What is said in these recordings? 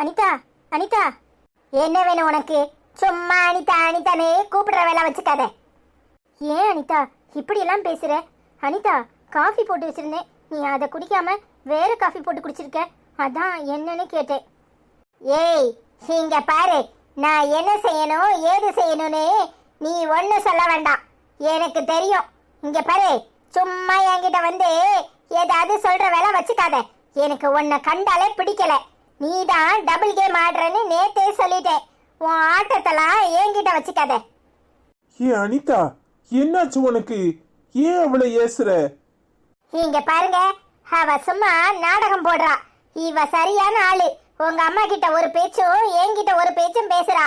அனிதா அனிதா. என்ன வேணும் உனக்கு? சும்மா அனிதா அனிதானே கூப்பிடுற வேலை வச்சுக்காத. ஏன் அனிதா இப்படி எல்லாம் பேசுற? அனிதா காஃபி போட்டு வச்சிருந்தேன். நீ அதை குடிக்காம வேற காஃபி போட்டு குடிச்சிருக்க? அதான் என்னன்னு கேட்டேன். ஏய் இங்க பாரு. நான் என்ன செய்யணும் ஏது செய்யணும்னு நீ ஒண்ணு சொல்ல வேண்டாம். எனக்கு தெரியும். இங்க பாரு. சும்மா என்கிட்ட வந்து ஏதாவது சொல்ற வேலை வச்சுக்காத. எனக்கு உன்னை கண்டாலே பிடிக்கல. நீ தான் டபுள் கேம் ஆடுறன்னு நேத்தே சொல்லிட்டேன் உன் ஆட்டத்தெல்லாம் என்கிட்ட வச்சுக்காத. ஏ அனிதா என்னாச்சு உனக்கு? ஏன் அவளை ஏசுற? இங்க பாருங்க அவ சும்மா நாடகம் போடுறா. இவ சரியான ஆளு. உங்க அம்மா கிட்ட ஒரு பேச்சும் என்கிட்ட ஒரு பேச்சும் பேசுறா.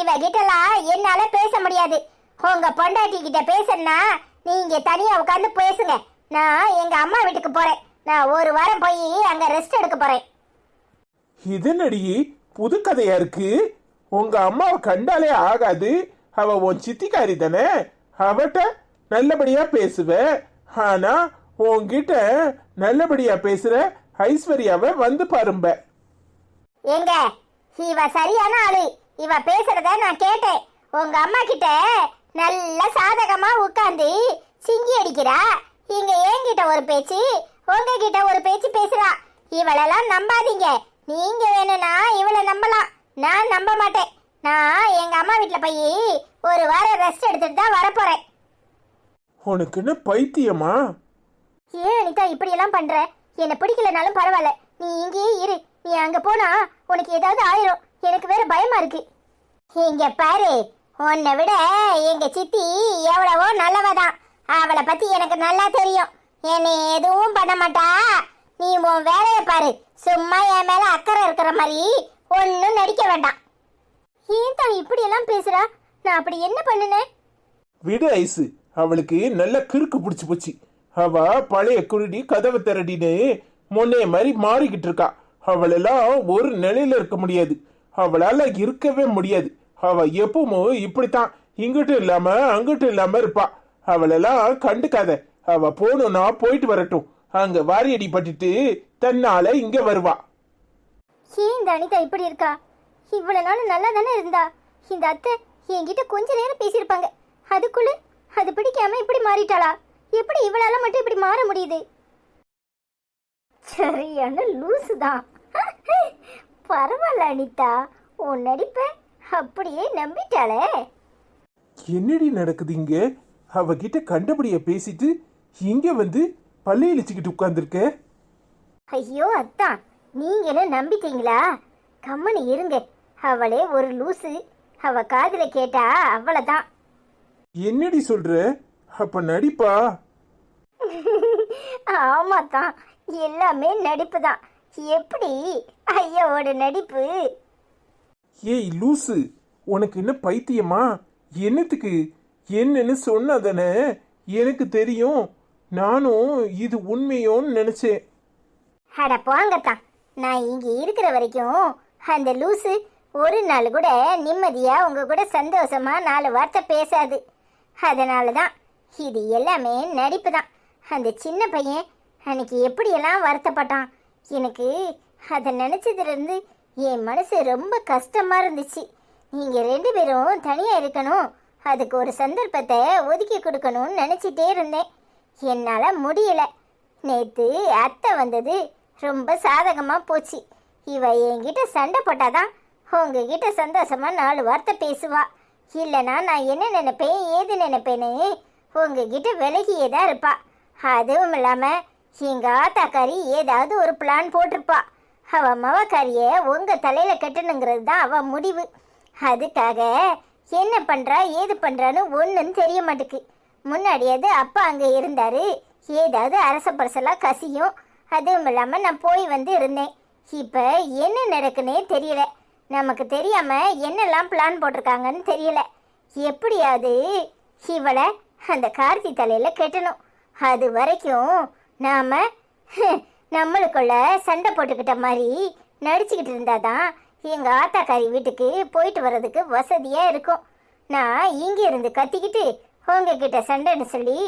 இவ கிட்டலாம் என்னால பேச முடியாது. உங்க பொண்டாட்டி கிட்ட பேசணும்னா நீங்க தனியா உட்காந்து பேசுங்க. நான் எங்க அம்மா வீட்டுக்கு போறேன். நான் ஒரு வாரம் போய் அங்க ரெஸ்ட் எடுக்க போறேன். இது நடி புது கதையா இருக்கு? உங்க அம்மாவை கண்டாலே ஆகாது. அவ உன் சித்திக்காரி தானே? அவட்ட நல்லபடியா பேசுவ. ஆனா உன்கிட்ட நல்லபடியா பேசுற ஐஸ்வர்யாவை வந்து பாரும்ப. எங்க இவ சரியான ஆளு. இவ பேசுறத நான் கேட்டேன். உங்க அம்மா கிட்ட நல்ல சாதகமா உட்காந்து சிங்கி அடிக்கிறா. இங்க என்கிட்ட ஒரு பேச்சு உங்ககிட்ட ஒரு பேச்சு பேசுறா. இவளெல்லாம் நம்பாதீங்க. நீங்க வேணும்னா இவளை நம்பலாம். நான் நம்ப மாட்டேன். நான் எங்க அம்மா வீட்ல போய் ஒரு வாரம் ரெஸ்ட் எடுத்துட்டு தான் வரப்போறேன். உனக்கு என்ன பைத்தியமா? ஏன் அனிதா இப்படி எல்லாம் பண்ற? என்ன பிடிக்கலனாலும் பரவாயில்ல. நீ இங்கேயே இரு. நீ அங்க போனா உனக்கு ஏதாவது ஆயிரும். எனக்கு வேற பயமா இருக்கு. இங்க பாரு. உன்னை விட எங்க சித்தி எவ்வளவோ நல்லவதான். அவளை பத்தி எனக்கு நல்லா தெரியும். என்னை எதுவும் பண்ண மாட்டா. நீ உன் வேலையை பாரு. சும்மா என் மேல அக்கறை இருக்கிற மாதிரி ஒன்னும் நடிக்க வேண்டாம். ஏன் தான் இப்படி எல்லாம் பேசுறா? நான் அப்படி என்ன பண்ணுனேன்? விடு ஐசு. அவளுக்கு நல்ல கிறுக்கு பிடிச்சி போச்சு. அவ பழைய குருடி கதவை திரடின்னு முன்னைய மாதிரி மாறிக்கிட்டு இருக்கா. அவளெல்லாம் ஒரு நிலையில இருக்க முடியாது. அவளால இருக்கவே முடியாது. அவ எப்பவும் இப்படித்தான். இங்கிட்டும் இல்லாம அங்கிட்டும் இல்லாம இருப்பா. அவளெல்லாம் கண்டுக்காத. அவ போகணும்னா போயிட்டு வரட்டும். அங்க வாரியடி பட்டுட்டு தன்னால இங்க வருவா. ஏன் இந்த அனிதா இப்படி இருக்கா? இவ்வளவு நாள் நல்லா தானே இருந்தா? இந்த அத்தை என்கிட்ட கொஞ்ச நேரம் பேசியிருப்பாங்க. அதுக்குள்ள அது பிடிக்காம இப்படி மாறிட்டாளா? எப்படி இவளால மட்டும் இப்படி மாற முடியுது? சரியான லூசு தான். பரவாயில்ல அனிதா உன் நடிப்ப அப்படியே நம்பிட்டாளே. என்னடி நடக்குது இங்க? அவகிட்ட கண்டபடிய பேசிட்டு இங்க வந்து பள்ளி இழிச்சுக்கிட்டு உட்கார்ந்துருக்க? ஐயோ அத்தான். நீங்களும் நம்பிட்டீங்களா? கம்மனு இருங்க. அவளே ஒரு லூசு. அவ காதுல கேட்டா அவ்வளவுதான். என்னடி சொல்ற? அப்ப நடிப்பா? ஆமாத்தான். எல்லாமே நடிப்பு தான் எப்படி? ஐயாவோட நடிப்பு. ஏய் லூசு. உனக்கு என்ன பைத்தியமா? என்னத்துக்கு? என்னன்னு சொன்னதானே? எனக்கு தெரியும். நானும் இது உண்மையோன்னு நினைச்சேன். அட போங்கத்தான் நான் இங்க இருக்கிற வரைக்கும் அந்த லூசு ஒரு நாள் கூட நிம்மதியா உங்க கூட சந்தோஷமா நாலு வார்த்தை பேசாது. அதனால தான் இது எல்லாமே நடிப்பு தான் அந்த சின்ன பையன் அன்னைக்கு எப்படியெல்லாம் வருத்தப்பட்டான். எனக்கு அதை நினச்சதுலேருந்து என் மனசு ரொம்ப கஷ்டமாக இருந்துச்சு. நீங்கள் ரெண்டு பேரும் தனியாக இருக்கணும். அதுக்கு ஒரு சந்தர்ப்பத்தை ஒதுக்கி கொடுக்கணும்னு நினச்சிட்டே இருந்தேன். என்னால் முடியல. நேற்று அத்தை வந்தது. ரொம்ப சாதகமாக போச்சு. இவ என்கிட்ட சண்டை போட்டாதான் உங்ககிட்ட சந்தோஷமாக நாலு வார்த்தை பேசுவா. இல்லைனா நான் என்ன நினைப்பேன் ஏது நினைப்பேன்னு உங்ககிட்ட விலகியே தான் இருப்பா. அதுவும் இல்லாம எங்க ஆத்தாக்காரி ஏதாவது ஒரு பிளான் போட்டிருப்பா. அவ மவக்காரிய உங்கள் தலையில் கட்டணுங்கிறது தான் அவன் முடிவு. அதுக்காக என்ன பண்ணுறா ஏது பண்ணுறான்னு ஒன்றும் தெரிய மாட்டேக்கு. முன்னாடியாவது அப்பா அங்கே இருந்தார். ஏதாவது அரச பரசெல்லாம் கசியும். அதுவும் இல்லாமல் நான் போய் வந்து இருந்தேன். இப்போ என்ன நடக்குன்னே தெரியல. நமக்கு தெரியாமல் என்னெல்லாம் பிளான் போட்டிருக்காங்கன்னு தெரியல. எப்படியாவது இவளை அந்த கார்த்தி தலையில் கெட்டணும். அது வரைக்கும் நாம் நம்மளுக்குள்ள சண்டை போட்டுக்கிட்ட மாதிரி நடிச்சுக்கிட்டு இருந்தால் தான் எங்கள் ஆத்தாக்காரி வீட்டுக்கு போயிட்டு வர்றதுக்கு வசதியாக இருக்கும். நான் இங்கே இருந்து கத்திக்கிட்டு உங்ககிட்ட சண்டைன்னு சொல்லி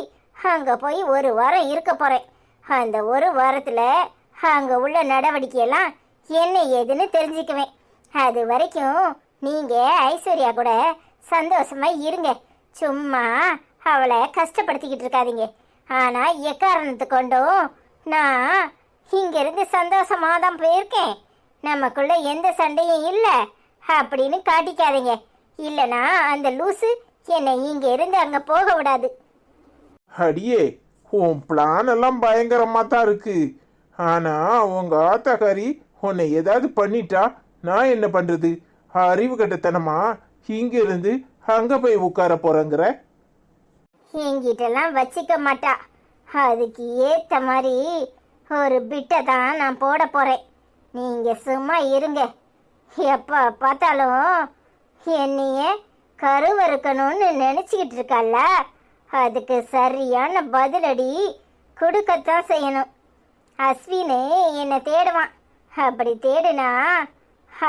அங்கே போய் ஒரு வாரம் இருக்க போகிறேன் அந்த ஒரு வாரத்தில் அங்கே உள்ள நடவடிக்கையெல்லாம் என்ன ஏதுன்னு தெரிஞ்சுக்குவேன். அது வரைக்கும் நீங்கள் ஐஸ்வர்யா கூட சந்தோஷமாக இருங்க. சும்மா அவளை கஷ்டப்படுத்திக்கிட்டு இருக்காதீங்க. ஆனால் எக்காரணத்து கொண்டும் நான் இங்கேருந்து சந்தோஷமாக தான் போயிருக்கேன். நமக்குள்ள எந்த சண்டையும் இல்லை. அப்படின்னு காட்டிக்காதீங்க. இல்லைனா அந்த லூஸு என்னை இங்க இருந்து அங்க போக விடாது. அடியே உன் பிளான் எல்லாம் பயங்கரமா தான் இருக்கு. ஆனா உங்க ஆத்தாக்காரி உன்னை ஏதாவது பண்ணிட்டா நான் என்ன பண்றது? அறிவு கட்டத்தனமா இங்க இருந்து அங்க போய் உட்கார போறேங்கிற? என்கிட்டலாம் வச்சிக்க மாட்டா. அதுக்கு ஏத்த மாதிரி ஒரு பிட்டை தான் நான் போட போறேன். நீங்க சும்மா இருங்க. எப்ப பார்த்தாலும் என்னைய கருவறுக்கணும்னு நினைச்சுக்கிட்டு இருக்கல்ல அதுக்கு சரியான பதிலடி கொடுக்கத்தான் செய்யணும். அஸ்வினு என்னை தேடுவான். அப்படி தேடுனா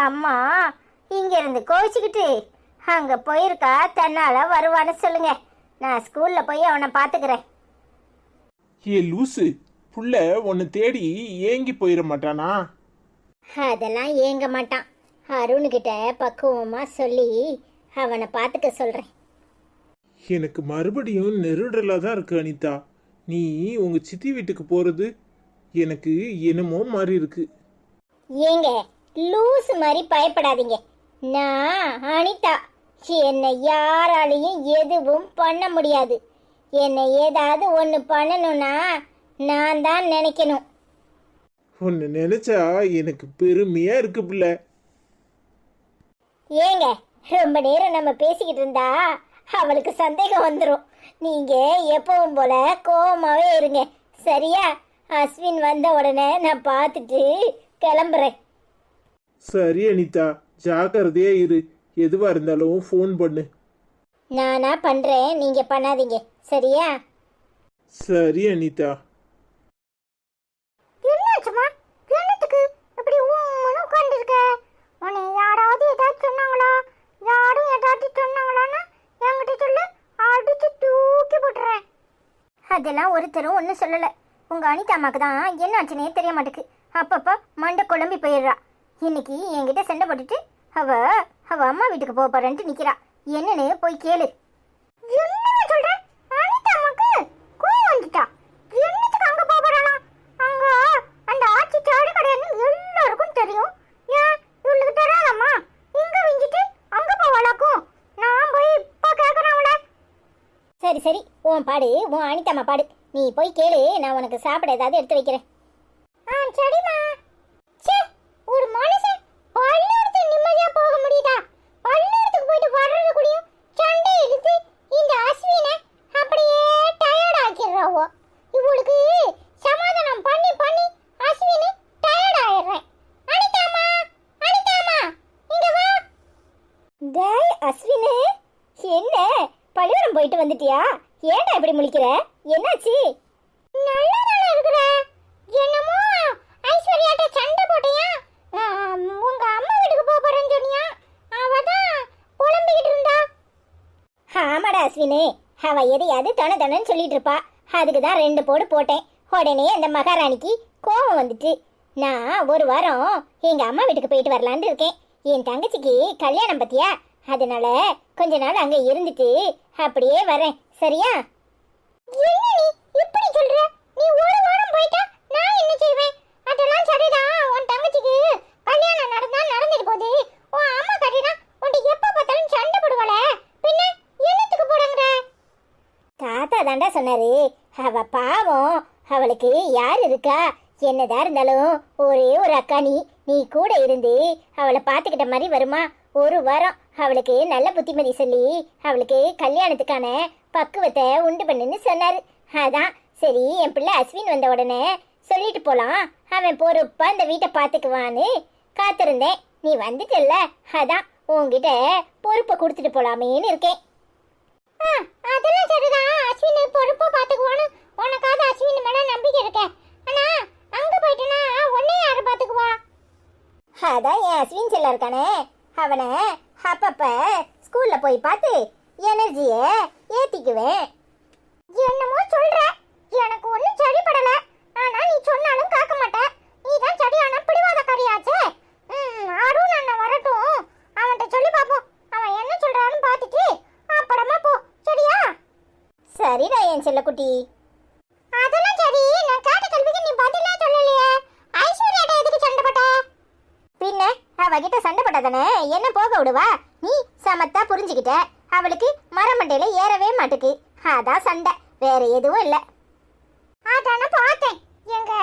அம்மா இங்க இருந்து கோவிச்சுக்கிட்டு அங்க போயிருக்கா தன்னால வருவான்னு சொல்லுங்க. நான் ஸ்கூல்ல போய் அவனை பாத்துக்கிறேன். ஏ லூசு புள்ள உன்னை தேடி ஏங்கி போயிட மாட்டானா? அதெல்லாம் ஏங்க மாட்டான். அருணுகிட்ட பக்குவமா சொல்லி அவனை பாத்துக்க சொல்றேன். எனக்கு மறுபடியும் நெருடலாக தான் இருக்கு அனிதா. நீ உங்க சித்தி வீட்டுக்கு போறது எனக்கு என்னமோ மாதிரி இருக்கு. ஏங்க லூஸ் மாதிரி பயப்படாதீங்க. நான் அனிதா. என்னை யாராலையும் எதுவும் பண்ண முடியாது. என்னை ஏதாவது ஒன்று பண்ணணும்னா நான் தான் நினைக்கணும். உன்னை நினைச்சா எனக்கு பெருமையா இருக்கு பிள்ளை. ஏங்க ரொம்ப நேரம் நம்ம பேசிக்கிட்டு இருந்தா அவளுக்கு சந்தேகம் வந்துடும் நீங்க எப்பவும் போல கோவமாவே இருங்க. சரியா? அஸ்வின் வந்த உடனே நான் பார்த்துட்டு கிளம்புறேன். சரி அனிதா. ஜாக்கிரதையா இரு. எதுவா இருந்தாலும் ஃபோன் பண்ணு. நானா பண்றேன். நீங்க பண்ணாதீங்க. சரியா? சரி அனிதா என்னாச்சுமா என்னத்துக்கு இப்படி ஊன்னு உட்காந்துருக்க உன்னை யாராவது ஏதாவது சொன்னாங்களா யாரும் ஏதாவது சொன்னாங்களான்னு என்கிட்ட சொல்லு அடிச்சு தூக்கி போட்டுறேன் அதெல்லாம் ஒருத்தரும் ஒன்றும் சொல்லலை. உங்கள் அனிதா அம்மாக்கு தான் என்னாச்சுனே தெரிய மாட்டேக்கு. அப்பப்போ மண்டை குழம்பி போயிடுறா. இன்னைக்கு என்கிட்ட சண்டை போட்டுட்டு அவ அவ அம்மா வீட்டுக்கு போக போறேன்ட்டு நிக்கிறா. என்னன்னு போய் கேளு. என்ன சொல்ற அனிதா அம்மாக்கு கோவம் வந்துட்டா என்னத்துக்கு அங்க போக போறாளாம் அங்க அந்த ஆச்சி சாடு கடைன்னு எல்லாருக்கும் தெரியும் ஏன் இவளுக்கு தெரியாதம்மா இங்க விஞ்சிட்டு அங்க போவாளாக்கும் நான் போய் இப்ப கேட்கறேன் அவளை சரி சரி உன் பாடு உன் அனிதாமா பாடு. நீ போய் கேளு நான் உனக்கு சாப்பிட ஏதாவது எடுத்து வைக்கிறேன். ஆ ச்சே ஒரு மனுஷன் பள்ளிக்கூடத்துக்கு நிம்மதியா போக முடியுதா பள்ளிக்கூடத்துக்கு போயிட்டு வர்றது கூடயும் சண்டை இழுத்து இந்த அஸ்வினை அப்படியே டயர்ட் ஆக்கிடுறாவோ இவளுக்கு சமாதானம் பண்ணி பண்ணி அஸ்வினு டயர்ட் ஆயிடுறேன் அனிதாமா அனிதாமா இங்க வா டேய் அஸ்வினு என்ன பள்ளிக்கூடம் போயிட்டு வந்துட்டியா ஏன்டா இப்படி முழிக்கிற என்னாச்சு நல்லா தானே இருக்கிற என்னமோ ஐஸ்வர்யாட்ட சண்டை போட்டியா ஆம், உங்க அம்மா வீட்டுக்கு போக போறேன்னு சொன்னியா அவ தான் புலம்பிக்கிட்டு இருந்தா ஆமாடா அஸ்வினு அவ எதையாவது தன தனன்னு சொல்லிட்டு இருப்பா. அதுக்கு தான் ரெண்டு போடு போட்டேன். உடனே அந்த மகாராணிக்கு கோபம் வந்துட்டு நான் ஒரு வாரம் எங்க அம்மா வீட்டுக்கு போயிட்டு வரலான்னு இருக்கேன். என் தங்கச்சிக்கு கல்யாணம் பத்தியா? அதனால கொஞ்ச நாள் அங்க இருந்துட்டு அப்படியே வரேன். சரியா என்ன நீ இப்படி சொல்ற நீ ஒரு வாரம் போயிட்டா நான் என்ன செய்வேன் அதெல்லாம் சரிதான் உன் தங்கச்சிக்கு கல்யாணம் நடந்தா நடந்துட்டு போகுது உன் அம்மா கட்டினா உன்கிட்ட எப்ப பார்த்தாலும் சண்டை போடுவாள பின்ன என்னத்துக்கு போடுங்கிற தாத்தா தாண்டா சொன்னாரு அவ பாவம் அவளுக்கு யார் இருக்கா? என்னதா இருந்தாலும் ஒரே ஒரு அக்கா நீ. நீ கூட இருந்து அவளை பார்த்துக்கிட்ட மாதிரி வருமா? ஒரு வாரம் அவளுக்கு நல்ல புத்திமதி சொல்லி அவளுக்கு கல்யாணத்துக்கான பக்குவத்தை உண்டு பண்ணுன்னு சொன்னார். அதான் சரி என் பிள்ளை அஸ்வின் வந்த உடனே சொல்லிட்டு போலாம். அவன் பொறுப்பா இந்த வீட்டை பார்த்துக்குவான்னு காத்திருந்தேன். நீ வந்துட்டல்ல? அதான் உன்கிட்ட பொறுப்பை கொடுத்துட்டு போலாமேன்னு இருக்கேன். அதெல்லாம் சரிதான். அஸ்வின் பொறுப்பா பாத்துக்குவான்னு உனக்காவது அஸ்வின் மேல நம்பிக்கை இருக்க. அண்ணா அங்க போயிட்டனா? ஒன்னே யாரு பாத்துக்குவா அதான் என் அஸ்வின் செல்ல இருக்கானே. அவனை அப்பப்ப ஸ்கூல்ல போய் பார்த்து எனர்ஜிய ஏத்திக்குவேன். என்னமோ சொல்ற. எனக்கு ஒண்ணும் சரிப்படல. ஆனா நீ சொன்னாலும் காக்க மாட்ட நீ தான் சரியான பிடிவாதக்காரியாச்சே. அருண் அண்ணன் வரட்டும். அவன்கிட்ட சொல்லி பார்ப்போம். அவன் என்ன சொல்றான்னு பார்த்துட்டு அப்புறமா போ. சரியா? சரிடா என் செல்லக்குட்டி. அதெல்லாம் சரி நான் கேட்ட கேள்விக்கு நீ பதிலே சொல்லலையே. ஐஸ்வர்யாட்ட எதுக்கு சண்டை போட்ட? பின்ன அவகிட்ட சண்டை போட்டதானே என்ன போக விடுவா? நீ சமத்தா புரிஞ்சுக்கிட்ட. அவளுக்கு மரமண்டையில ஏறவே மாட்டுக்கு. அதான் சண்டை வேற எதுவும் இல்ல. அதான பார்த்தேன். எங்க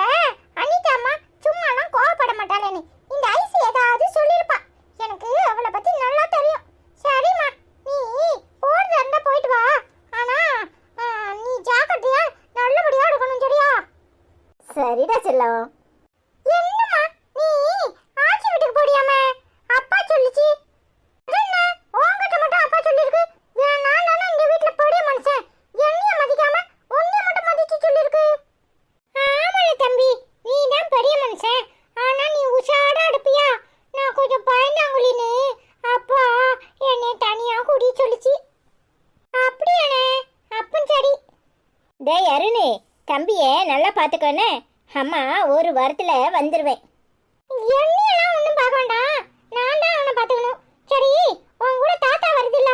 அனிதா அம்மா சும்மாலாம் கோவப்பட மாட்டாளேன்னு இந்த ஐஸ் ஏதாவது சொல்லிருப்பா. எனக்கு அவளை பத்தி நல்லா தெரியும். சரிம்மா நீ போறதா இருந்தா போயிட்டு வா. நல்லபடியா இருக்கணும் சரியா? சரிடா செல்லம் என்னம்மா நீ ஆச்சி வீட்டுக்கு போடியாமே அப்பா சொல்லுச்சு என்ன உன்கிட்ட மட்டும் அப்பா சொல்லிருக்கு ஏன் நான் தானே இந்த வீட்ல பெரிய மனுஷன் என்னைய மதிக்காம உன்னைய மட்டும் மதிச்சு சொல்லிருக்கு ஆமால தம்பி நீ தான் பெரிய மனுஷன் ஆனா நீ உஷாரா இருப்பியா நான் கொஞ்சம் பயந்தாங்குழின்னு அப்பா என்னை தனியா கூடி சொல்லுச்சு அப்படியானே அப்பன் சரி டேய் அருணே தம்பியை நல்லா பார்த்துக்கோன்னு அம்மா ஒரு வாரத்துல வந்துருவேன். என்னையெல்லாம் ஒன்றும் பார்க்க வேண்டாம். நான் தான் அவனை பார்த்துக்கணும். சரி உன் கூட தாத்தா வருதுல்ல?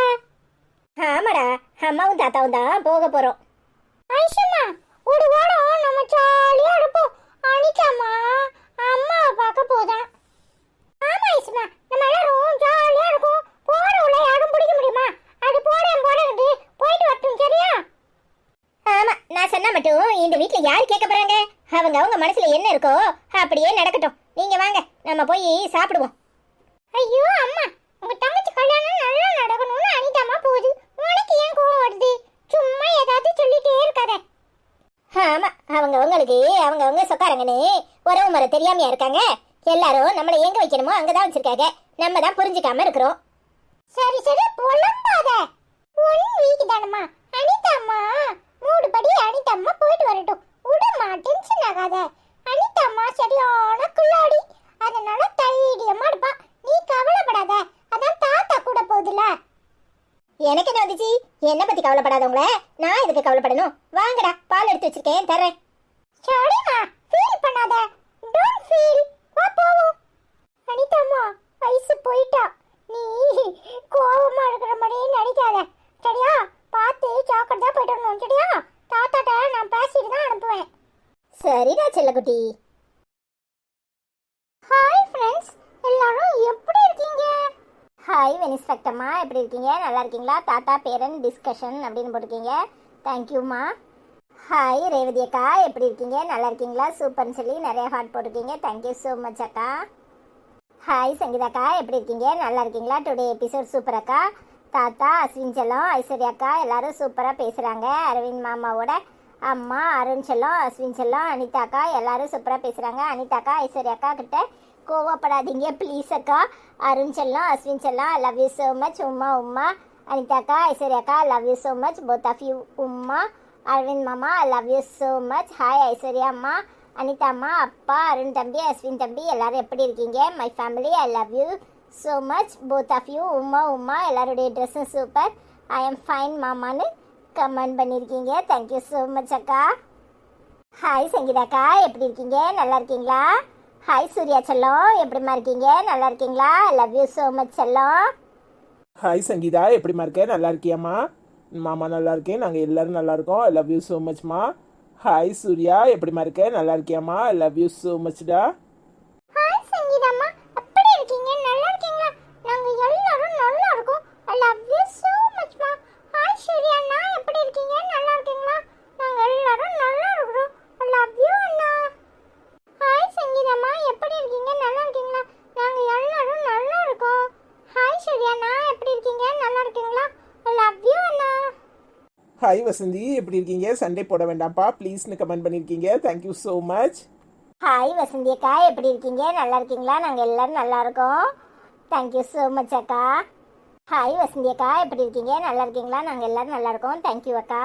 ஆமாடா அம்மாவும் தாத்தாவும் தான் போக போறோம். ஐஷம்மா ஒரு வாரம் நம்ம ஜாலியா இருப்போம். அனிதாம்மா அம்மாவை பார்க்க போதான். ஆமா ஐஷம்மா நம்ம எல்லாரும் ஜாலியா இருக்கும். போற உள்ள யாரும் பிடிக்க முடியுமா? அது போறேன் போறேன் போயிட்டு வரட்டும் சரியா? ஆமா நான் சொன்னா மட்டும் இந்த வீட்ல யார் கேட்க போறாங்க? அவங்க அவங்க மனசுல என்ன இருக்கோ அப்படியே நடக்கட்டும். நீங்க வாங்க நம்ம போய் சாப்பிடுவோம். ஐயோ அம்மா உங்க தங்கச்சி கல்யாணம் நல்லா நடக்கணும்னு அனிதாமா போகுது. உனக்கு ஏன் கோவம் வருது? சும்மா ஏதாவது சொல்லிட்டே இருக்காத. ஆமா அவங்க அவங்களுக்கு அவங்க அவங்க சொக்காரங்கன்னு உறவு முறை தெரியாமையா இருக்காங்க? எல்லாரும் நம்மளை எங்க வைக்கணுமோ அங்கதான் வச்சிருக்காங்க. நம்ம தான் புரிஞ்சுக்காம இருக்கிறோம். சரி சரி புலம்பாத. ஒன் வீக் தானம்மா அனிதாம்மா. மூடு படி அனிதாம்மா போயிட்டு வரட்டும். விடமா டென்ஷன் ஆகாத. அனிதாம்மா சரியான குள்ளாடி. அதனால தைரியமா இருப்பா. நீ கவலைப்படாத. அதான் தாத்தா கூட போகுதுல எனக்கு என்ன வந்துச்சு? என்ன பத்தி கவலைப்படாதவங்கள நான் இதுக்கு கவலைப்படணும்? வாங்கடா பால் எடுத்து வச்சிருக்கேன் தரேன் சரிம்மா ஃபீல் பண்ணாத. டோன்ட் ஃபீல் வா போவோம். அனிதாம்மா வயசு போயிட்டா நீ கோவமா இருக்கிற மாதிரியே நடிக்காத சரியா பார்த்து ஜாக்கிரதையா போயிட்டு வரணும் சரியா தாத்தாட்ட நான் பேசிட்டு தான் அனுப்புவேன் சரிடா செல்லக்குட்டி. ஹாய் ஃப்ரெண்ட்ஸ் எல்லாரும் எப்படி இருக்கீங்க? ஹாய் வெனிஸ்பெக்டம்மா எப்படி இருக்கீங்க? நல்லா இருக்கீங்களா? தாத்தா பேரன் டிஸ்கஷன் அப்படின்னு போட்டிருக்கீங்க. தேங்க்யூம்மா ஹாய் ரேவதி அக்கா. எப்படி இருக்கீங்க? நல்லா இருக்கீங்களா? சூப்பர்னு சொல்லி நிறைய ஹார்ட் போட்டிருக்கீங்க. தேங்க்யூ ஸோ மச் அக்கா. ஹாய் சங்கீதாக்கா எப்படி இருக்கீங்க? நல்லா இருக்கீங்களா? டுடே எபிசோட் சூப்பர் அக்கா. தாத்தா அஸ்வின் செல்லம் ஐஸ்வர்யா அக்கா எல்லாரும் சூப்பராக பேசுகிறாங்க அரவிந்த் மாமாவோட அம்மா அருண் செல்லம் அஸ்வின் செல்லம் அனிதா அக்கா எல்லாரும் சூப்பராக பேசுகிறாங்க அனிதாக்கா ஐஸ்வர்யாக்கா கிட்ட கோவப்படாதீங்க ப்ளீஸ் அக்கா. அருண் செல்லம் அஸ்வின் செல்லம் love you so much Uma Uma அனிதாக்கா ஐஸ்வர்யாக்கா ஐஸ்வர்யா அக்கா love you so much both of you Uma Aravind மாமா love you so much hi Aishwarya அம்மா. அனிதா அம்மா அப்பா அருண் தம்பி அஸ்வின் தம்பி எல்லாரும் எப்படி இருக்கீங்க? My family I love you so much both of you Uma Uma எல்லாருடைய ட்ரெஸ்ஸும் சூப்பர் ஐ எம் ஃபைன் மாமான்னு கமெண்ட் பண்ணியிருக்கீங்க தேங்க்யூ ஸோ மச் அக்கா. ஹாய் சங்கீதாக்கா எப்படி இருக்கீங்க? நல்லா இருக்கீங்களா? ஹாய் சூர்யா செல்லம். எப்படிம்மா இருக்கீங்க? நல்லா இருக்கீங்களா? லவ் யூ ஸோ மச் செல்லம். ஹாய் சங்கீதா. எப்படிம்மா இருக்க? நல்லா இருக்கியாம்மா? மாமா நல்லா இருக்கேன். நாங்கள் எல்லோரும் நல்லா இருக்கோம். லவ் யூ ஸோ மச்மா ஹாய் சூர்யா. எப்படிம்மா இருக்க? நல்லா இருக்கியாம்மா? லவ் யூ ஸோ மச்டா ஹாய் சங்கீதாம்மா எப்படி இருக்கீங்க நல்லா இருக்கீங்களா நாங்க எல்லாரும் நல்லா இருக்கோம் I love you so much மா ஹாய் சூர்யா அண்ணா எப்படி இருக்கீங்க நல்லா இருக்கீங்களா நாங்க எல்லாரும் நல்லா இருக்கிறோம் ஐ லவ் யூ அண்ணா ஹாய் சங்கீதாம்மா எப்படி இருக்கீங்க நல்லா இருக்கீங்களா நாங்க எல்லாரும் நல்லா இருக்கோம் ஹாய் சூர்யா அண்ணா எப்படி இருக்கீங்க நல்லா இருக்கீங்களா ஐ லவ் யூ அண்ணா ஹாய் வசந்தி எப்படி இருக்கீங்க? சண்டே போட வேண்டாம்ப்பா. ப்ளீஸ்னு கமெண்ட் பண்ணியிருக்கீங்க thank you so much hi Vasanthi அக்கா. எப்படி இருக்கீங்க? நல்லா இருக்கீங்களா? நாங்கள் எல்லாரும் நல்லா இருக்கோம். தேங்க்யூ ஸோ மச் அக்கா. ஹாய் வசந்தி அக்கா. எப்படி இருக்கீங்க? நல்லா இருக்கீங்களா? நாங்கள் எல்லாரும் நல்லா இருக்கோம். தேங்க்யூ அக்கா.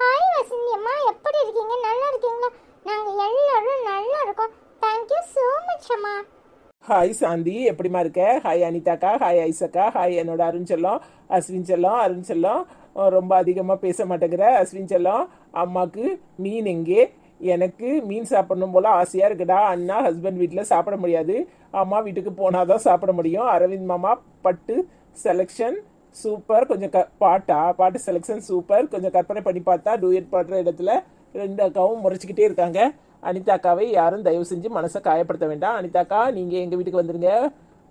ஹாய் வசந்தி அம்மா. எப்படி இருக்கீங்க? நல்லா இருக்கீங்களா? நாங்கள் எல்லாரும் நல்லா இருக்கோம். தேங்க்யூ ஸோ மச் அம்மா. ஹாய் சாந்தி எப்படிம்மா இருக்க? ஹாய் அனிதாக்கா ஹாய் ஐசக்கா ஹாய் என்னோட அருண் செல்லம். அஸ்வின் செல்லம். அருண் செல்லம். ரொம்ப அதிகமாக பேச மாட்டேங்கிற அஸ்வின் செல்லம். அம்மாக்கு மீன் எங்கே? எனக்கு மீன் சாப்பிடணும் போல ஆசையாக இருக்குடா. அண்ணா ஹஸ்பண்ட் வீட்டில் சாப்பிட முடியாது. அம்மா வீட்டுக்கு போனால் தான் சாப்பிட முடியும். அரவிந்த் மாமா பட்டு செலெக்ஷன் சூப்பர் கொஞ்சம் க பாட்டா? பாட்டு செலெக்ஷன் சூப்பர் கொஞ்சம் கற்பனை பண்ணி பார்த்தா டூயட் பாடுற இடத்துல ரெண்டு அக்காவும் முறைச்சிக்கிட்டே இருக்காங்க. அனிதா அக்காவை யாரும் தயவு செஞ்சு மனசை காயப்படுத்த வேண்டாம். அனிதாக்கா நீங்கள் எங்கள் வீட்டுக்கு வந்துடுங்க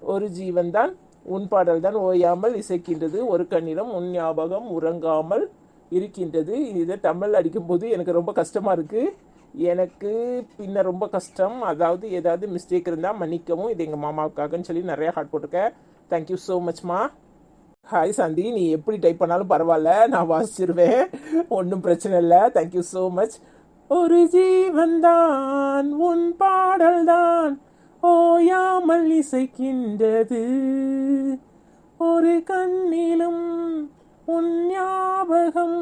ஒரு ஜீவன் தான் உன் பாடல்தான் ஓயாமல் இசைக்கின்றது. ஒரு கண்ணிடம் உன் ஞாபகம் உறங்காமல் இருக்கின்றது. இதை தமிழ் அடிக்கும்போது எனக்கு ரொம்ப கஷ்டமாக இருக்குது எனக்கு பின்ன ரொம்ப கஷ்டம். அதாவது ஏதாவது மிஸ்டேக் இருந்தால் மன்னிக்கவும். இது எங்கள் மாமாவுக்காகன்னு சொல்லி நிறையா ஹார்ட் போட்டிருக்கேன். தேங்க்யூ ஸோ மச்மா ஹாய் சாந்தி. நீ எப்படி டைப் பண்ணாலும் பரவாயில்ல. நான் வாசிச்சிருவேன். ஒன்றும் பிரச்சனை இல்லை. தேங்க்யூ ஸோ மச் ஒரு ஜீவன் தான் உன் பாடல் தான் ஓயாமல் இசைக்கின்றது. ஒரு கண்ணிலும் உன் ஞாபகம்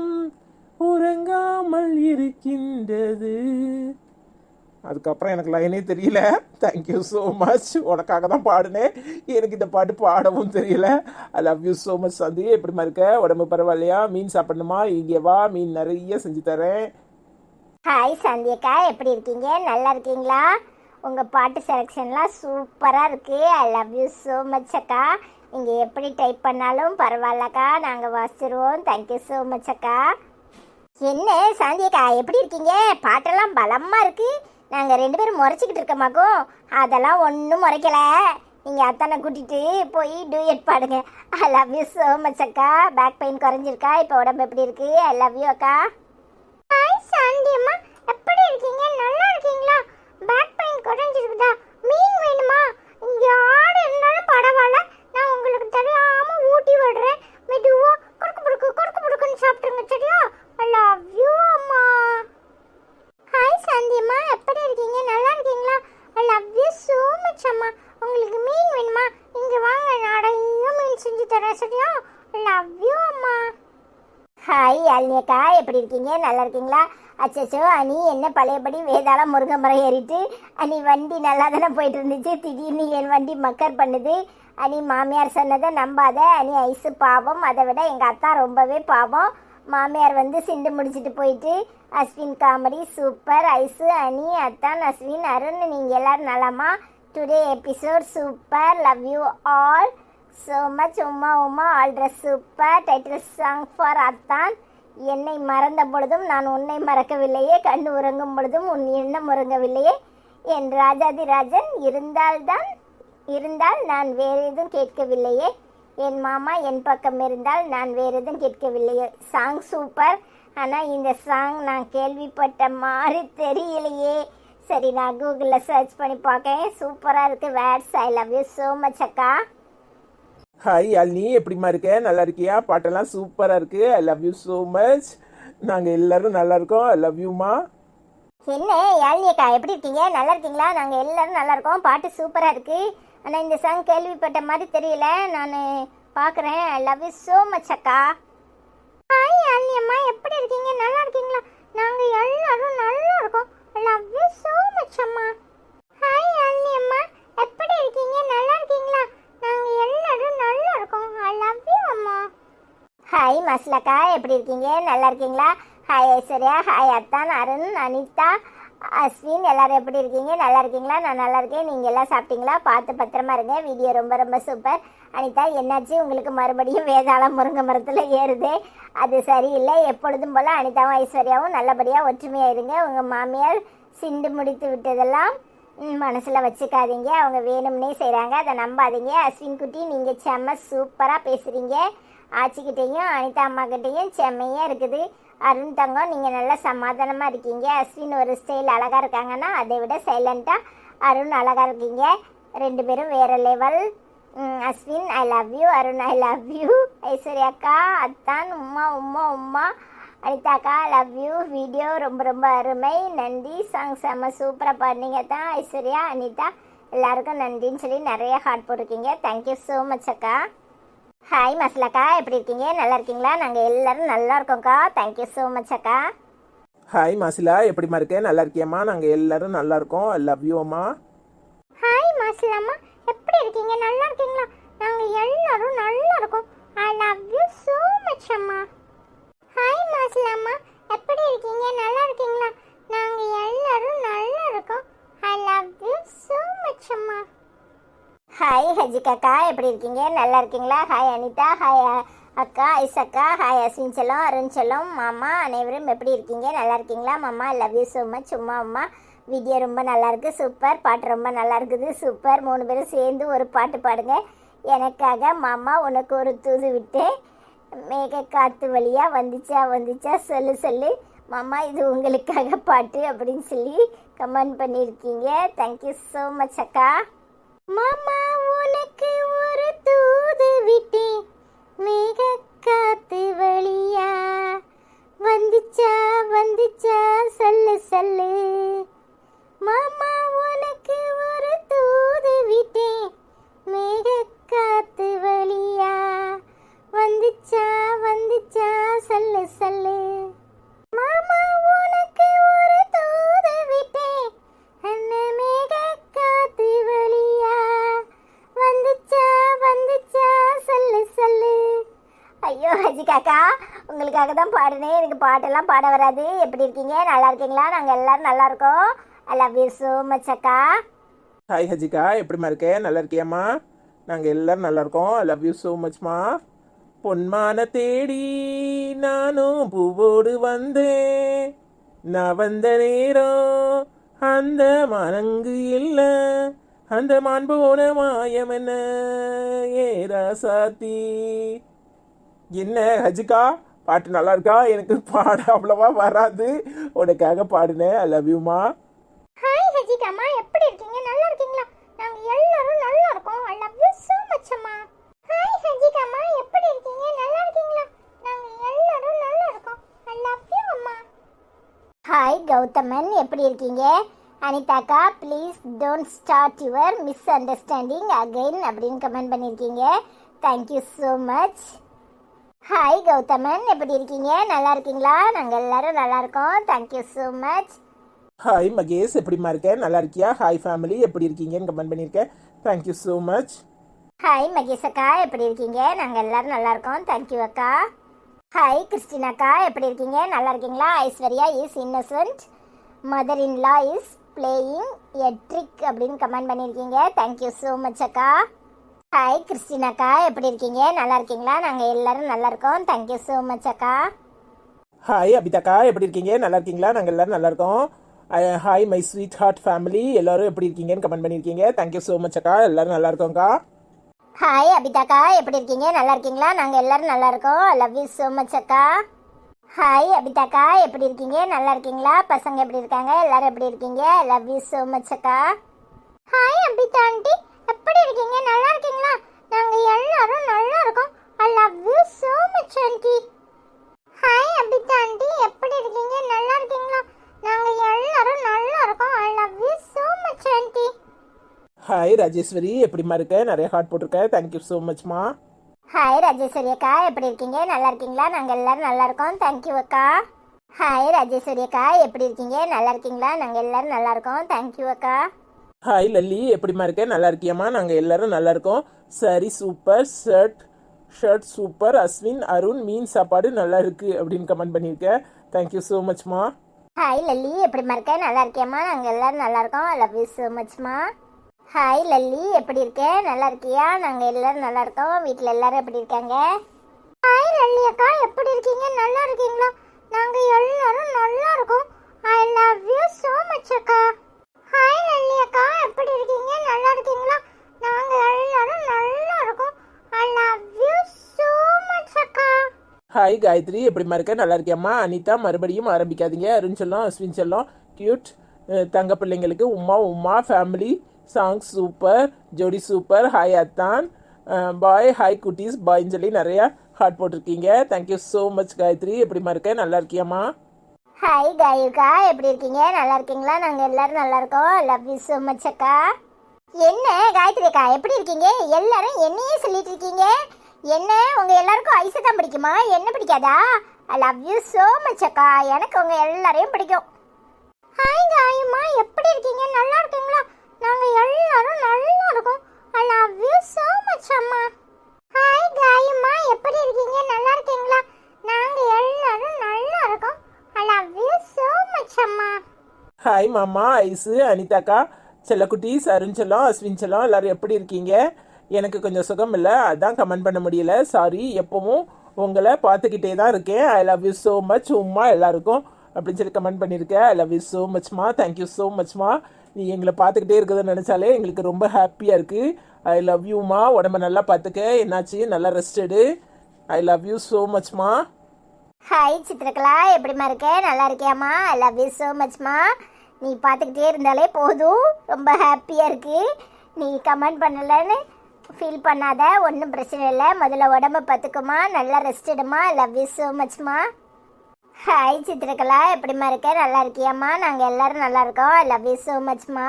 உறங்காமல் இருக்கின்றது. அதுக்கப்புறம் எனக்கு லைனே தெரியல. தேங்க்யூ ஸோ மச் உனக்காக தான் பாடினேன். எனக்கு இந்த பாட்டு பாடவும் தெரியல. I love you so much Santhi எப்படிமா இருக்க? உடம்பு பரவாயில்லையா? மீன் சாப்பிடணுமா? இங்கே வா மீன் நிறைய செஞ்சு தரேன். ஹாய் சந்தியக்கா. எப்படி இருக்கீங்க? நல்லா இருக்கீங்களா? உங்கள் பாட்டு செலெக்ஷன்லாம் சூப்பராக இருக்குது I love you so much அக்கா. நீங்கள் எப்படி டைப் பண்ணாலும் பரவாயில்லக்கா நாங்கள் வாசிச்சிருவோம். தேங்க்யூ ஸோ மச் அக்கா. என்ன சாந்தியக்கா எப்படி இருக்கீங்க? பாட்டெல்லாம் பலமாக இருக்குது நாங்கள் ரெண்டு பேரும் முறைச்சிக்கிட்டு இருக்கோமாக்கும் அதெல்லாம் ஒன்றும் முறைக்கல. நீங்கள் அத்தனை கூட்டிட்டு போய் டூயட் பாடுங்க. I love you so much அக்கா. பேக் பெயின் குறைஞ்சிருக்கா? இப்போ உடம்பு எப்படி இருக்கு? ஐ லவ் யூ அக்கா. ஹாய் சாந்தியம்மா எப்படி இருக்கீங்க? நல்லா இருக்கீங்களா? Back pain குறைஞ்சிருக்குதா? மீன் வேணுமா? இங்க ஆடு இருந்தாலும் பரவாயில்ல. நான் உங்களுக்கு தெரியாம ஊட்டி விடுறேன். மெதுவா குறுக்கு புடுக்கு குறுக்கு புடுக்குன்னு சாப்பிட்டுருங்க சரியா? ஐ லவ் யூ அம்மா. ஹாய் சந்தியம்மா. எப்படி இருக்கீங்க? நல்லா இருக்கீங்களா? I love you so much அம்மா. உங்களுக்கு மீன் வேணுமா? இங்க வாங்க நிறைய மீன் செஞ்சு தரேன் சரியா? லவ் யூ அம்மா. ஹாய் அல்யக்கா எப்படி இருக்கீங்க? நல்லா இருக்கீங்களா? அச்சச்சோ அனி என்ன பழையபடி வேதாளம் முருங்கை மரம் ஏறிட்டு அனி வண்டி நல்லா தானே போயிட்டு இருந்துச்சு திடீர்னு என் வண்டி மக்கர் பண்ணுது. அனி மாமியார் சொன்னதை நம்பாத அனி ஐஸு பாவம். அதை விட எங்கள் அத்தா ரொம்பவே பாவம். மாமியார் வந்து சிண்டு முடிச்சிட்டு போயிட்டு அஸ்வின் காமெடி சூப்பர் ஐஸு அனி அத்தான் அஸ்வின் அருண் நீங்கள் எல்லாரும் நலமா? Today episode super love you all so much Uma Uma all dress super title song for அத்தான். என்னை மறந்த பொழுதும் நான் உன்னை மறக்கவில்லையே. கண் உறங்கும் பொழுதும் உன் எண்ணம் உறங்கவில்லையே. என் ராஜாதி ராஜன் இருந்தால்தான் இருந்தால் நான் வேறு எதுவும் கேட்கவில்லையே. என் மாமா என் பக்கம் இருந்தால் நான் வேறு எதுவும் கேட்கவில்லையே. சாங் சூப்பர் ஆனால் இந்த சாங் நான் கேள்விப்பட்ட மாதிரி தெரியலையே. சரி நான் கூகுளில் சர்ச் பண்ணி பார்க்கேன் சூப்பராக இருக்குது words I love you so much அக்கா. ஹாய் யாழ்னி எப்படிமா இருக்க? நல்லா இருக்கியா? பாட்டெல்லாம் சூப்பராக இருக்கு. I love you so much நாங்கள் எல்லாரும் நல்லா இருக்கோம். ஐ லவ் யூமா என்ன யாழினியக்கா எப்படி இருக்கீங்க? நல்லா இருக்கீங்களா? நாங்கள் எல்லாரும் நல்லா இருக்கோம். பாட்டு சூப்பராக இருக்கு. ஆனால் இந்த சாங் கேள்விப்பட்ட மாதிரி தெரியல. நான் பார்க்குறேன் I love you so much அக்கா. ஹாய் யாழினி அம்மா எப்படி இருக்கீங்க? நல்லா இருக்கீங்களா? நாங்கள் எல்லாரும் நல்லா இருக்கோம். I love you so much அம்மா. ஹாய் யாழினி அம்மா எப்படி இருக்கீங்க? நல்லா இருக்கீங்களா? நாங்கள் எல்லாரும் நல்லா இருக்கோம். ஐ லவ் யூ அம்மா. ஹாய் மஸ்லக்கா எப்படி இருக்கீங்க? நல்லா இருக்கீங்களா? ஹாய் ஐஸ்வர்யா. ஹாய் அத்தான் அருண் அனிதா அஸ்வின். எல்லாரும் எப்படி இருக்கீங்க? நல்லா இருக்கீங்களா? நான் நல்லா இருக்கேன். நீங்கள் எல்லாம் சாப்பிட்டீங்களா? பார்த்து பத்திரமா இருங்க. வீடியோ ரொம்ப ரொம்ப சூப்பர். அனிதா என்னாச்சு? உங்களுக்கு மறுபடியும் வேதாளம் முருங்கை மரத்தில் ஏறுதே. அது சரியில்லை. எப்பொழுதும் போல் அனிதாவும் ஐஸ்வர்யாவும் நல்லபடியாக ஒற்றுமையாக இருங்க. உங்கள் மாமியார் சிண்டு முடித்து விட்டதெல்லாம் மனசில் வச்சுக்காதீங்க. அவங்க வேணும்னே செய்கிறாங்க அதை நம்பாதீங்க. அஸ்வின் குட்டி நீங்கள் செம்ம சூப்பராக பேசுகிறீங்க ஆச்சிக்கிட்டேயும் அனிதா அம்மாக்கிட்டேயும் செம்மையாக இருக்குது. அருண் தங்கம் நீங்கள் நல்லா சமாதானமாக இருக்கீங்க. அஸ்வின் ஒரு ஸ்டைல் அழகாக இருக்காங்கன்னா அதை விட சைலண்ட்டாக அருண் அழகாக இருக்கீங்க. ரெண்டு பேரும் வேறு level Ashwin I love you Arun I love you Aishwarya அக்கா அத்தான் உம்மா உம்மா உம்மா. அனிதா அக்கா லவ் யூ வீடியோ ரொம்ப ரொம்ப அருமை. நன்றி. சாங் செம்ம சூப்பராக பாடினீங்க தான் ஐஸ்வர்யா அனிதா எல்லாருக்கும் நன்றின்னு சொல்லி நிறைய ஹார்ட் போட்டிருக்கீங்க. தேங்க்யூ ஸோ மச் அக்கா. ஹாய் மஸ்லக்கா எப்படி இருக்கீங்க? நல்லா இருக்கீங்களா? நாங்கள் எல்லாரும் நல்லா இருக்கோம்க்கா தேங்க்யூ ஸோ மச் அக்கா. ஹாய் மாசிலா. எப்படிமா இருக்க? நல்லா இருக்கியம்மா? நாங்கள் எல்லாரும் நல்லா இருக்கோம். லவ் யூ அம்மா. ஹாய் மாசிலாமா எப்படி இருக்கீங்க? நல்லா இருக்கீங்களா? நாங்கள் எல்லாரும் நல்லா இருக்கோம். I love you so much அம்மா. ஹாய் மாசிலாமா எப்படி இருக்கீங்க? நல்லா இருக்கீங்களா? நாங்கள் எல்லாரும் நல்லா இருக்கோம். I love you so much அம்மா. ஹாய் ஹஜிகாக்கா எப்படி இருக்கீங்க? நல்லா இருக்கீங்களா? ஹாய் அனிதா. ஹாய் அக்கா ஐஸ் அக்கா ஹாய் அஸ்வின் செல்லம் அருண் செல்லம் மாமா அனைவரும் எப்படி இருக்கீங்க? நல்லா இருக்கீங்களா மாமா? லவ் யூ ஸோ மச் சும்மா அம்மா. வீடியோ ரொம்ப நல்லா இருக்கு. சூப்பர் பாட்டு ரொம்ப நல்லா இருக்குது. சூப்பர் மூணு பேரும் சேர்ந்து ஒரு பாட்டு பாடுங்க. எனக்காக மாமா உனக்கு ஒரு தூது விட்டேன் மேக காற்று வழியா வந்துச்சா வந்துச்சா சொல்லு சொல்லு. மாமா இது உங்களுக்காக பாட்டு அப்படின்னு சொல்லி கமெண்ட் பண்ணியிருக்கீங்க. தேங்க்யூ ஸோ மச் அக்கா. மாமா உனக்கு ஒரு தூது விட்டேன். மேக காத்து வழியா. வந்துச்சா வந்துச்சா சொல்லு சொல்லு. மாமா உனக்கு ஒரு வந்துச்சா வந்துச்சா சொல்லு சொல்லு. மாமா உனக்கு ஒரு தூத விட்டேன். அண்ண மேக காத்து வழியா. வந்துச்சா வந்துச்சா சொல்லு சொல்லு. ஐயோ ஹஜி காக்கா உங்களுக்காக தான் பாடினேன். எனக்கு பாட்டெல்லாம் பாட வராது. எப்படி இருக்கீங்க? நல்லா இருக்கீங்களா? நாங்கள் எல்லாரும் நல்லா இருக்கோம். I love you so much அக்கா. ஹாய் ஹஜிகா எப்படிம்மா இருக்கே? நல்லா இருக்கியாம்மா? நாங்கள் எல்லோரும் நல்லா இருக்கோம். லவ் யூ ஸோ மச்மா பொன்மான தேடி நானும் பூவோடு வந்தேன். நான் வந்த நேரம் அந்த மனங்கு இல்லை அந்த மான் போன மாயம் என்ன ஏரா சாத்தி என்ன ஹஜிகா பாட்டு நல்லா இருக்கா எனக்கு பாட அவ்வளவா வராது. உனக்காக பாடினேன். ஐ லவ் யூமா ஹாய் ஹஜிகாமா எப்படி இருக்கீங்க? நல்லா இருக்கீங்களா? நாங்க எல்லாரும் நல்லா இருக்கோம். I love you so much அம்மா. ஹாய் ஹஜிக் அம்மா எப்படி இருக்கீங்க? நல்லா இருக்கீங்களா? நாங்கள் எல்லாரும் நல்லா இருக்கோம். ஐ லவ் யூ அம்மா. ஹாய் கௌதமன். எப்படி இருக்கீங்க? அனிதாக்கா please don't start your misunderstanding again அப்படின்னு கமெண்ட் பண்ணியிருக்கீங்க thank you so much hi Gowthaman. எப்படி இருக்கீங்க? நல்லா இருக்கீங்களா? நாங்கள் எல்லாரும் நல்லா இருக்கோம். Thank you so much hi Mahesh. எப்படிம்மா இருக்க? நல்லா இருக்கியா? ஹாய் ஃபேமிலி எப்படி இருக்கீங்கன்னு கமெண்ட் பண்ணியிருக்கேன் thank you so much hi Mahesh அக்கா எப்படி இருக்கீங்க? நாங்கள் எல்லாரும் நல்லா இருக்கோம். தேங்க்யூ அக்கா. ஹாய் கிறிஸ்டின் அக்கா எப்படி இருக்கீங்க? நல்லா இருக்கீங்களா? Aishwarya is innocent mother in law is playing a trick அப்படின்னு கமெண்ட் பண்ணியிருக்கீங்க தேங்க்யூ ஸோ மச் அக்கா. ஹாய் கிறிஸ்டின் அக்கா எப்படி இருக்கீங்க? நல்லா இருக்கீங்களா? நாங்கள் எல்லாரும் நல்லா இருக்கோம். தேங்க்யூ ஸோ மச் அக்கா. ஹாய் அபிதாக்கா எப்படி இருக்கீங்க? நல்லா இருக்கீங்களா? நாங்கள் எல்லாரும் நல்லா இருக்கோம். Hi my sweetheart family எல்லாரும் எப்படி இருக்கீங்கன்னு கமெண்ட் பண்ணியிருக்கீங்க தேங்க்யூ ஸோ மச் அக்கா. எல்லாரும் நல்லா இருக்கோங்க்கா ஹாய் அபிதாக்கா எப்படி இருக்கீங்க? நல்லா இருக்கீங்களா? நாங்கள் எல்லாரும் நல்லா இருக்கோம். லவ் யூ ஸோ மச் அக்கா. ஹாய் அபிதாக்கா எப்படி இருக்கீங்க? நல்லா இருக்கீங்களா? பசங்க எப்படி இருக்காங்க? எல்லாரும் எப்படி இருக்கீங்க? லவ் யூ ஸோ மச் அக்கா. Hi Abitha aunty. எப்படி இருக்கீங்க? நல்லா இருக்கீங்களா? நாங்கள் எல்லாரும் நல்லா இருக்கோம். I love you so much aunty. Hi Abitha aunty எப்படி இருக்கீங்க நல்லா இருக்கீங்களா நாங்கள் எல்லாரும் நல்லா இருக்கோம் I love you so much aunty hi Rajeswari எப்படிம்மா இருக்க? நிறைய ஹார்ட் போட்டிருக்கேன் தேங்க்யூ ஸோ மச்மா ஹாய் ராஜேஸ்வரி அக்கா. எப்படி இருக்கீங்க? நல்லா இருக்கீங்களா? நாங்கள் எல்லாரும் நல்லா இருக்கோம். தேங்க்யூ அக்கா. ஹாய் ராஜேஸ்வரி அக்கா. எப்படி இருக்கீங்க? நல்லா இருக்கீங்களா? நாங்கள் எல்லாரும் நல்லா இருக்கோம். தேங்க்யூ அக்கா. ஹாய் லல்லி எப்படிம்மா இருக்க? நல்லா இருக்கியாம்மா? நாங்கள் எல்லாரும் நல்லா இருக்கோம். சரி super shirt shirt super Ashwin Arun மீன் சாப்பாடு நல்லா இருக்கு அப்படின்னு கமெண்ட் பண்ணியிருக்கேன் தேங்க்யூ ஸோ மச்மா ஹாய் லல்லி எப்படிம்மா இருக்க? நல்லா இருக்கியாம்மா? நாங்கள் எல்லாரும் நல்லா இருக்கோம். லவ் யூ ஸோ மச்மா ஹாய் லல்லி எப்படி இருக்க? நல்லா இருக்கியா? நாங்கள் எல்லாரும் நல்லா இருக்கோம். வீட்டில் எல்லாரும் எப்படி இருக்காங்க? ஹாய் லல்லி அக்கா. எப்படி இருக்கீங்க? நல்லா இருக்கீங்களா? நாங்கள் எல்லாரும் நல்லா இருக்கோம். I love you so much அக்கா. ஹாய் லல்லி அக்கா. எப்படி இருக்கீங்க? நல்லா இருக்கீங்களா? நாங்கள் எல்லாரும் நல்லா இருக்கோம். I love you so much அக்கா. ஹாய் காயத்ரி எப்படிம்மா இருக்க? நல்லா இருக்கியாம்மா? அனிதா மறுபடியும் ஆரம்பிக்காதீங்க. அருண் செல்லம் அஸ்வின் செல்லம். கியூட் தங்க பிள்ளைங்களுக்கு Uma Uma family song super ஜோடி சூப்பர் ஹாய் அத்தான் பாய் ஹாய் குட்டீஸ் பாய்ன்னு சொல்லி நிறையா ஹார்ட் போட்டிருக்கீங்க. தேங்க்யூ ஸோ மச் காயத்ரி எப்படிம்மா இருக்க? நல்லா இருக்கியாம்மா? ஹாய் காயுக்கா எப்படி இருக்கீங்க? நல்லா இருக்கீங்களா? நாங்கள் எல்லாரும் நல்லா இருக்கோம். லவ் யூ ஸோ மச் அக்கா. என்ன காயத்ரி அக்கா எப்படி இருக்கீங்க? எல்லாரும் என்னையே சொல்லிட்டு இருக்கீங்க. என்ன உங்க எல்லாருக்கும் ஐஸை தான் பிடிக்குமா? என்ன பிடிக்காதா? I love you so much அக்கா. எனக்கு உங்க எல்லாரையும் பிடிக்கும். ஹாய் காயுமா எப்படி இருக்கீங்க? நல்லா இருக்கீங்களா? நாங்க எல்லாரும் நல்லா இருக்கோம். I love you so much அம்மா. ஹாய் காயம்மா எப்படி இருக்கீங்க? நல்லா இருக்கீங்களா? நாங்க எல்லாரும் நல்லா இருக்கோம். I love you so much அம்மா. ஹாய் மாமா. ஐசு அனிதாக்கா செல்லக்குட்டீஸ் அருண் செல்லம் அஸ்வின் எல்லாரும் எப்படி இருக்கீங்க? எனக்கு கொஞ்சம் சுகம் இல்லை. அதான் கமெண்ட் பண்ண முடியல. சாரி எப்பவும் உங்களை பார்த்துக்கிட்டே தான் இருக்கேன். I love you so much உம்மா எல்லாருக்கும். அப்படின்னு சொல்லி கமெண்ட் பண்ணியிருக்கேன் ஐ லவ் யூ ஸோ மச்மா தேங்க்யூ ஸோ மச்மா நீ எங்களை பார்த்துக்கிட்டே இருக்கிறத நினச்சாலே எங்களுக்கு ரொம்ப ஹாப்பியாக இருக்குது ஐ லவ் யூமா உடம்ப நல்லா பார்த்துக்க. என்னாச்சு? நல்லா ரெஸ்டடு ஐ லவ் யூ ஸோ மச்மா ஹாய் சித்திரகலா எப்படிம்மா இருக்க? நல்லா இருக்கியாம்மா? ஐ லவ் யூ ஸோ மச்மா நீ பார்த்துக்கிட்டே இருந்தாலே போதும். ரொம்ப ஹாப்பியாக இருக்குது நீ கமெண்ட் பண்ணலன்னு ஃபீல் பண்ணாத. ஒன்றும் பிரச்சனை இல்லை. முதல்ல உடம்ப பார்த்துக்குமா நல்லா ரெஸ்ட் எடுமா ஐ லவ் யூ ஸோ மச்மா ஹாய் சித்திரகலா எப்படிம்மா இருக்க? நல்லா இருக்கியாம்மா? நாங்கள் எல்லாரும் நல்லா இருக்கோம். ஐ லவ் யூ ஸோ மச்மா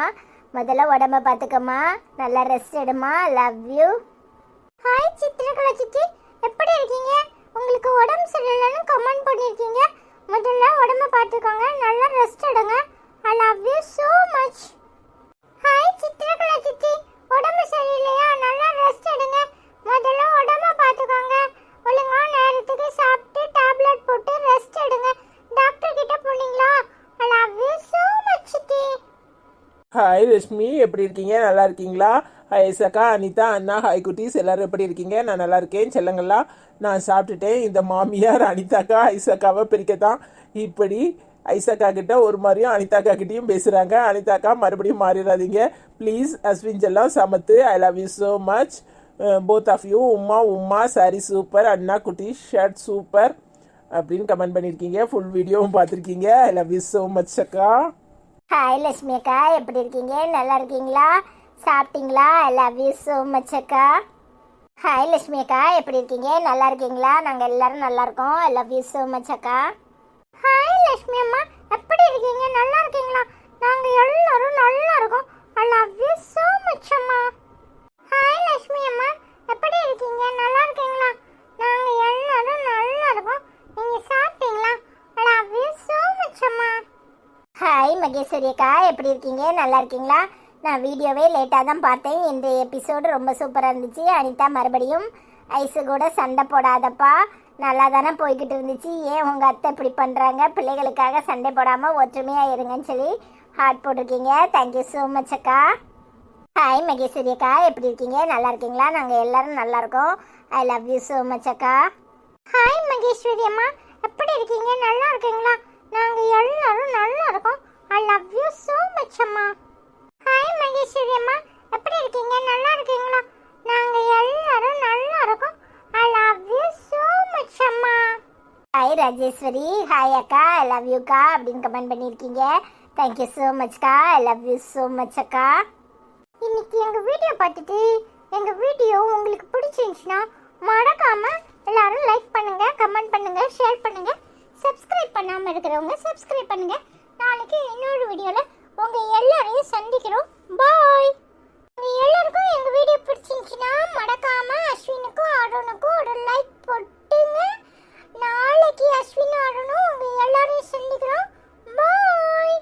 முதல்ல உடம்ப பார்த்துக்கம்மா. நல்லா ரெஸ்ட் எடுமா லவ் யூ ஹாய் சித்திரகலா சித்தி எப்படி இருக்கீங்க உங்களுக்கு உடம்பு சரியில்லைன்னு கமெண்ட் பண்ணியிருக்கீங்க முதல்ல உடம்ப பார்த்துக்கோங்க நல்லா ரெஸ்ட் எடுங்க I love you so much hi Chithrakala சித்தி உடம்பு சரியில்லையா நல்லா ரெஸ்ட் எடுங்க முதல்ல உடம்ப பார்த்துக்கோங்க ஒழுங்கா நேரத்துக்கு சாப்பிட்டு டேப்லெட் போட்டு ரெஸ்ட் எடுங்க டாக்டர் கிட்ட போனீங்களா I love you so much சித்தி லக்ஷ்மி எப்படி இருக்கீங்க? நல்லா இருக்கீங்களா? ஹாய் சக்கா அனிதா அண்ணா ஹாய் குட்டீஸ் எல்லாரும் எப்படி இருக்கீங்க? நான் நல்லா இருக்கேன். செல்லங்களா நான் சாப்பிட்டுட்டேன். இந்த மாமியார் அனிதாக்கா ஐசக்காவை பிரிக்க தான் இப்படி ஐசக்கா கிட்ட ஒரு மாதிரியும் அனிதாக்கா கிட்டேயும் பேசுகிறாங்க அனிதாக்கா மறுபடியும் மாறிடாதீங்க. ப்ளீஸ் அஸ்வின் செல்லம் சமத்து I love you so much both of you Uma Uma sari super அண்ணா குட்டி ஷர்ட் சூப்பர் அப்படின்னு கமெண்ட் பண்ணியிருக்கீங்க ஃபுல் வீடியோவும் பார்த்துருக்கீங்க. I love you so much அக்கா. ஹாய் லட்சுமி அக்கா. எப்படி இருக்கீங்க? நல்லா இருக்கீங்களா? சாப்பிட்டீங்களா? I love you so much அக்கா. ஹாய் லட்சுமி அக்கா. எப்படி இருக்கீங்க? நல்லா இருக்கீங்களா? நாங்கள் எல்லாரும் நல்லா இருக்கோம். I love you so much அக்கா. ஹாய் லட்சுமி அம்மா. எப்படி இருக்கீங்க? நல்லா இருக்கீங்களா? நாங்கள் எல்லாரும் நல்லா இருக்கோம். I love you so much அம்மா. ஹாய் லட்சுமி அம்மா. எப்படி இருக்கீங்க? நல்லா இருக்கீங்களா? நாங்கள் எல்லாரும் நல்லா இருக்கோம். நீங்கள் சாப்பிட்டீங்களா? I love you so much அம்மா. ஹாய் மகேஸ்வரி அக்கா எப்படி இருக்கீங்க? நல்லா இருக்கீங்களா? நான் வீடியோவே லேட்டாக தான் பார்த்தேன். இந்த எபிசோடு ரொம்ப சூப்பராக இருந்துச்சு. அனிதா மறுபடியும் ஐஸு கூட சண்டை போடாதப்பா. நல்லா தானே போய்கிட்டு இருந்துச்சு. ஏன் உங்கள் அத்தை இப்படி பண்ணுறாங்க பிள்ளைகளுக்காக சண்டை போடாமல் ஒற்றுமையாக இருங்கன்னு சொல்லி ஹார்ட் போட்டிருக்கீங்க. தேங்க்யூ ஸோ மச் அக்கா. ஹாய் மகேஸ்வரி அக்கா எப்படி இருக்கீங்க? நல்லா இருக்கீங்களா? நாங்கள் எல்லோரும் நல்லா இருக்கோம். I love you so much அக்கா. ஹாய் மகேஸ்வரி அம்மா எப்படி இருக்கீங்க? நல்லா இருக்கீங்களா? நாங்கள் எல்லாரும் நல்லா இருக்கோம். I love you so much அம்மா. ஹாய் மகேஸ்வரி அம்மா. எப்படி இருக்கீங்க? நல்லா இருக்கீங்களா? நாங்கள் எல்லாரும் நல்லா இருக்கோம். I love you so much அம்மா. ஹாய் ராஜேஸ்வரி. ஹாய் அக்கா. ஐ லவ் யூக்கா அப்படின்னு கமெண்ட் பண்ணியிருக்கீங்க. Thank you so மச்க்கா I love you so much அக்கா. இன்னைக்கு எங்கள் வீடியோ பார்த்துட்டு எங்கள் வீடியோ உங்களுக்கு பிடிச்சிருந்துச்சுன்னா மறக்காமல் எல்லாரும் லைக் பண்ணுங்கள் கமெண்ட் பண்ணுங்கள் ஷேர் பண்ணுங்கள் சப்ஸ்கிரைப் பண்ணாமல் இருக்கிறவங்க சப்ஸ்கிரைப் பண்ணுங்கள் நாளைக்கு இன்னொரு வீடியோவில் உங்கள் எல்லோரையும் சந்திக்கிறோம். பாய் உங்கள் எல்லோருக்கும் எங்கள் வீடியோ பிடிச்சிருந்துச்சுன்னா மடக்காமல் அஸ்வினுக்கும் அருணுக்கும் ஒரு லைக் போட்டுங்க. நாளைக்கு அஸ்வின் அருணும் உங்கள் எல்லோரையும் சந்திக்கிறோம். பாய்